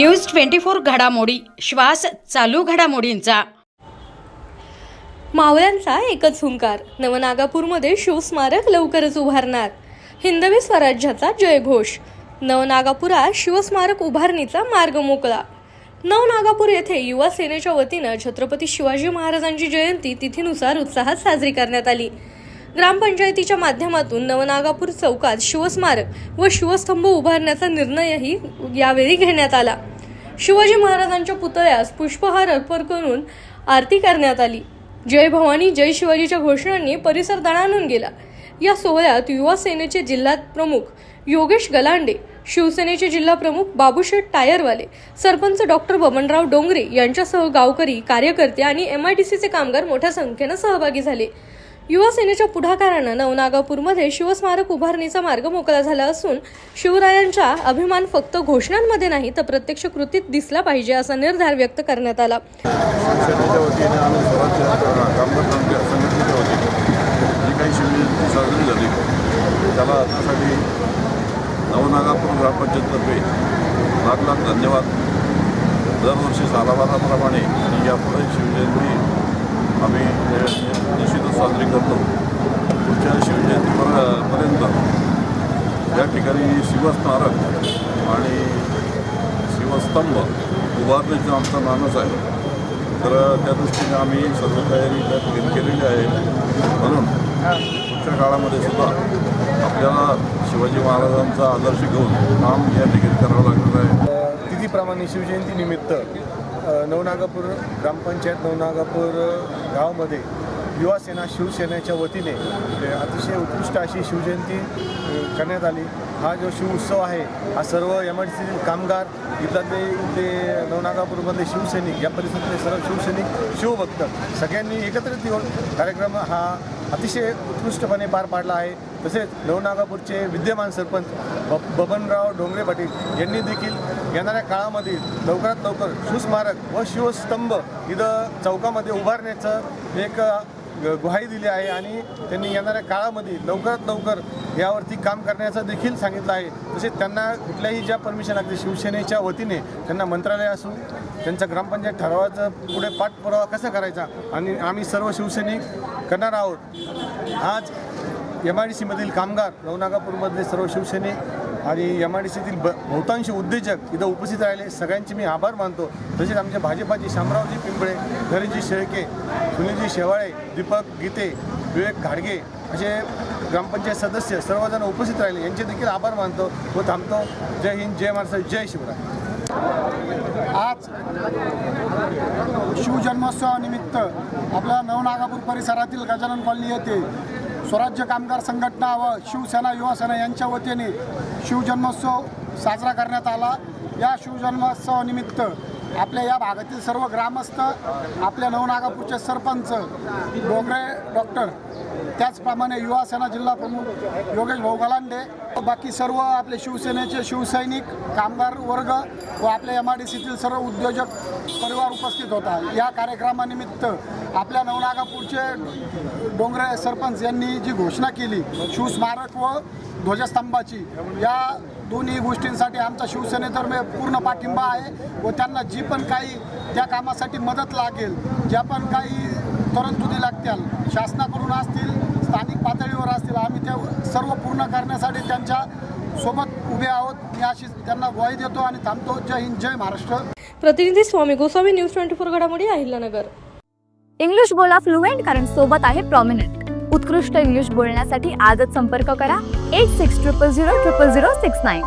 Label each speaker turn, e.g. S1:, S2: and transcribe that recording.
S1: News twenty four घडामोडी श्वास चालू घडामोडींचा.
S2: मावळ्यांचा एकच हुंकार नवनागापूरमध्ये शिवस्मारक लवकरच उभारणार. हिंदवी स्वराज्याचा जयघोष नवनागापुरात शिवस्मारक उभारणीचा मार्ग मोकळा. नवनागापूर येथे युवा सेनेच्या वतीनं छत्रपती शिवाजी महाराजांची जयंती तिथीनुसार उत्साहात साजरी करण्यात आली. ग्रामपंचायतीच्या माध्यमातून नवनागापूर चौकात शिवस्मारक व शिवस्तंभ उभारण्याचा निर्णयही यावेळी घेण्यात आला. शिवाजी महाराजांच्या पुतळ्यास पुष्पहार अर्पण करून आरती करण्यात आली. जय भवानी जय शिवाजीच्या घोषणांनी परिसर दणाणून गेला. या सोहळ्यात युवा सेनेचे जिल्हा प्रमुख योगेश गलांडे शिवसेनेचे जिल्हा प्रमुख बाबूशेठ टायरवाले सरपंच डॉक्टर बबनराव डोंगरे यांच्यासह गावकरी कार्यकर्ते आणि एम आय डी सीचे कामगार मोठ्या संख्येनं सहभागी झाले. युवा सेनेच्या पुढाकारानं नवनागापूरमध्ये शिवस्मारक उभारणीचा मार्ग मोकळा झाला असून शिवरायांचा अभिमान फक्त घोषणांमध्ये नाही तर प्रत्यक्ष कृतीत दिसला पाहिजे असा निर्धार व्यक्त करण्यात आला.
S3: त्याला त्यासाठी नवनागापूर ग्रामपंचायततर्फे लाख लाख धन्यवाद. दरवर्षी सालाबाराप्रमाणे आणि यापुढे शिवजयंती आम्ही निश्चितच साजरी करतो. पुढच्या शिवजयंतीपर्यंत या ठिकाणी शिवस्मारक आणि शिवस्तंभ उभारण्याचं आमचा मानस आहे. तर त्या दृष्टीने आम्ही सर्व तयारी त्या ठिकाणी केलेली आहे. म्हणून पुढच्या काळामध्ये सुद्धा आपल्याला शिवाजी महाराजांचा आदर्श घेऊन काम या ठिकाणी करावं लागणार आहे.
S4: तिथीप्रमाणे शिवजयंतीनिमित्त नवनागापूर ग्रामपंचायत नवनागापूर गावामध्ये युवा सेना शिवसेनेच्या वतीने अतिशय उत्कृष्ट अशी शिवजयंती करण्यात आली. हा जो शिव उत्सव आहे हा सर्व एम आय डी सीतील कामगार इथले इथले नवनागापूरमधले शिवसैनिक या परिसरातले सर्व शिवसैनिक शिवभक्त सगळ्यांनी एकत्रित येऊन कार्यक्रम हा अतिशय उत्कृष्टपणे पार पाडला आहे. तसेच नवनागापूरचे विद्यमान सरपंच ब बबनराव डोंगरे पाटील यांनी देखील येणाऱ्या काळामध्ये लवकरात लवकर सुस्मारक व शिवस्तंभ इथं चौकामध्ये उभारण्याचं एक ग- ग्वाही दिली आहे आणि त्यांनी येणाऱ्या काळामध्ये लवकरात लवकर यावरती काम करण्याचं देखील सांगितलं आहे. तसेच त्यांना कुठल्याही ज्या परमिशन लागते शिवसेनेच्या वतीने त्यांना मंत्रालय असू त्यांचा ग्रामपंचायत ठरावाचं पुढे पाठपुरावा कसा करायचा आणि आम्ही सर्व शिवसैनिक करणार आहोत. आज एम आय डी सीमधील कामगार नवनागापूरमधले सर्व शिवसैनिक आणि एम आय डी सीतील ब बहुतांश उद्योजक इथं उपस्थित राहिले. सगळ्यांचे मी आभार मानतो. तसेच आमच्या भाजपाचे शामरावजी पिंपळे धरीजी शेळके सुनीलजी शेवाळे दीपक गीते विवेक घाडगे असे ग्रामपंचायत सदस्य सर्वजण उपस्थित राहिले. यांचे देखील आभार मानतो व थांबतो. जय हिंद जय महाराष्ट्र जय शिवराय.
S5: आज शिवजन्मोत्सवानिमित्त आपल्या नवनागापूर परिसरातील गजानन कॉलनी येथे स्वराज्य कामगार संघटना व शिवसेना युवासेना यांच्या वतीने शिवजन्मोत्सव साजरा करण्यात आला. या शिवजन्मोत्सवानिमित्त आपल्या या भागातील सर्व ग्रामस्थ आपल्या नवनागापूरचे सरपंच डोंगरे डॉक्टर त्याचप्रमाणे युवा सेना जिल्हा प्रमुख योगेश भाऊ गलांडे बाकी सर्व आपले शिवसेनेचे शिवसैनिक कामगार वर्ग व आपल्या एम आय डी सीतील सर्व उद्योजक परिवार उपस्थित होता. या कार्यक्रमानिमित्त आपल्या नवनागापूरचे डोंगरे सरपंच यांनी जी घोषणा केली शिवस्मारक व ध्वजस्तंभाची या दोन्ही गोष्टींसाठी आमचा शिवसेनेतर्फे पूर्ण पाठिंबा आहे व त्यांना जी पण काही त्या कामासाठी मदत लागेल ज्या पण काही तरतुदी लागतील शासनाकडून असतील आम्ही त्या सर्व पूर्ण करण्यासाठी त्यांच्यासोबत उभे आहोत. मी अशी त्यांना ग्वाही देतो आणि थांबतो. जय हिंद जय महाराष्ट्र.
S2: प्रतिनिधी Swami Goswami news twenty four घडामोडी अहिल्यानगर.
S6: इंग्लिश बोला फ्लुएंट कारण सोबत आहे प्रॉमिनंट उत्कृष्ट इंग्लिश बोलण्यासाठी आजच संपर्क करा. Eight six triple zero triple zero six nine